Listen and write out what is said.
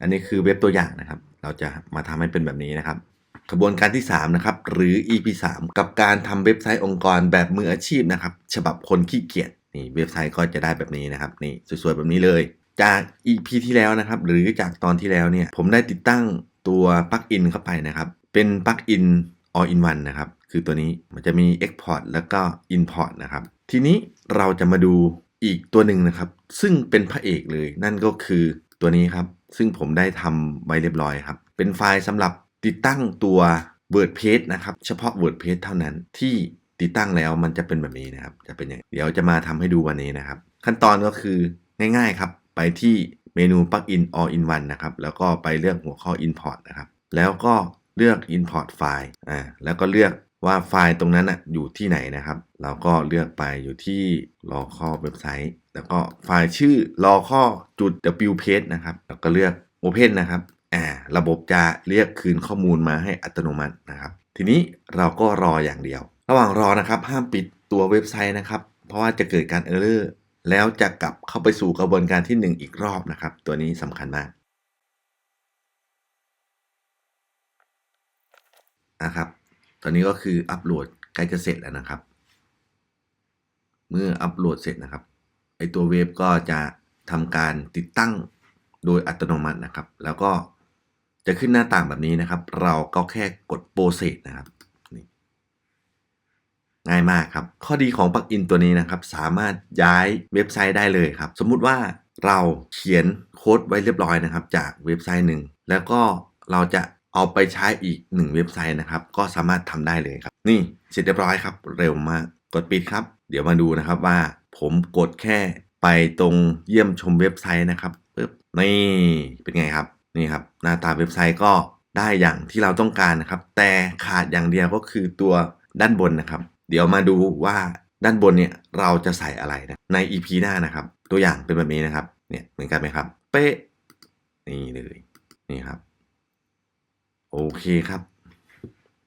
อันนี้คือเว็บตัวอย่างนะครับ เราจะมาทำให้เป็นแบบนี้นะครับกระบวนการที่3นะครับหรือ EP 3กับการทำเว็บไซต์องค์กรแบบมืออาชีพนะครับ ฉบับคนขี้เกียจนี่เว็บไซต์ก็จะได้แบบนี้นะครับนี่สวยๆแบบนี้เลย จาก EP ที่แล้วนะครับ หรือจากตอนที่แล้วเนี่ยผมได้ติดตั้งตัวปลั๊กอินเข้าไปนะครับ เป็นปลั๊กอิน all in one นะครับ คือตัวนี้มันจะมี export แล้วก็ import นะครับ ทีนี้เราจะมาดูอีกตัวหนึ่งนะครับ ซึ่งเป็นพระเอกเลยนั่นก็คือ ตัวนี้ครับ ซึ่งผมได้ทำไว้เรียบร้อยครับ เป็นไฟล์สำหรับติดตั้งตัว WordPress นะครับ เฉพาะ WordPress เท่านั้นที่ติดตั้งแล้วมันจะเป็นแบบนี้นะครับ จะเป็นอย่างเดี๋ยวจะมาทำให้ดูวันนี้นะครับ ขั้นตอนก็คือง่ายๆครับ ไปที่เมนู Plugin All in One นะครับ แล้วก็ไปเลือกหัวข้อ Import นะครับ แล้วก็เลือก Import ไฟล์อ่าแล้วก็เลือก ว่าไฟล์ตรงนั้นอะอยู่ที่ไหนนะครับ เราก็เลือกไปอยู่ที่ local เว็บไซต์ แล้วก็ไฟล์ชื่อ local จุด wpage นะครับ แล้วก็เลือก Open นะครับอ่าระบบจะเรียกคืนข้อมูลมาให้อัตโนมัตินะครับ ทีนี้เราก็รออย่างเดียว ระหว่างรอนะครับห้ามปิดตัวเว็บไซต์นะครับ เพราะว่าจะเกิดการเออร์เลอร์แล้วจะกลับเข้าไปสู่กระบวนการที่ 1 อีกรอบนะครับ ตัวนี้สำคัญมากนะครับ ตอนนี้ก็คืออัปโหลดใกล้จะเสร็จแล้วนะครับ เมื่ออัปโหลดเสร็จนะครับไอตัวเว็บก็จะทำการติดตั้งโดยอัตโนมัตินะครับ แล้วก็จะขึ้นหน้าต่างแบบนี้นะครับ เราก็แค่กดโปรเซสนะครับง่ายมากครับ ข้อดีของปลั๊กอินตัวนี้นะครับ สามารถย้ายเว็บไซต์ได้เลยครับ สมมุติว่าเราเขียนโค้ดไว้เรียบร้อยนะครับ จากเว็บไซต์หนึ่ง แล้วก็เราจะ เอาไปใช้อีกหนึ่งเว็บไซต์นะครับ ก็สามารถทำได้เลยครับ นี่เสร็จเรียบร้อยครับ เร็วมาก กดปิดครับ เดี๋ยวมาดูนะครับว่าผมกดแค่ไปตรงเยี่ยมชมเว็บไซต์นะครับปึ๊บนี่เป็นไงครับนี่ครับ หน้าตาเว็บไซต์ก็ได้อย่างที่เราต้องการนะครับ แต่ขาดอย่างเดียวก็คือตัวด้านบนนะครับ เดี๋ยวมาดูว่าด้านบนเนี่ยเราจะใส่อะไรนะใน EP หน้านะครับ ตัวอย่างเป็นแบบนี้นะครับ เนี่ยเหมือนกันไหมครับ เป๊ะนี่เลยนี่ครับ โอเคครับ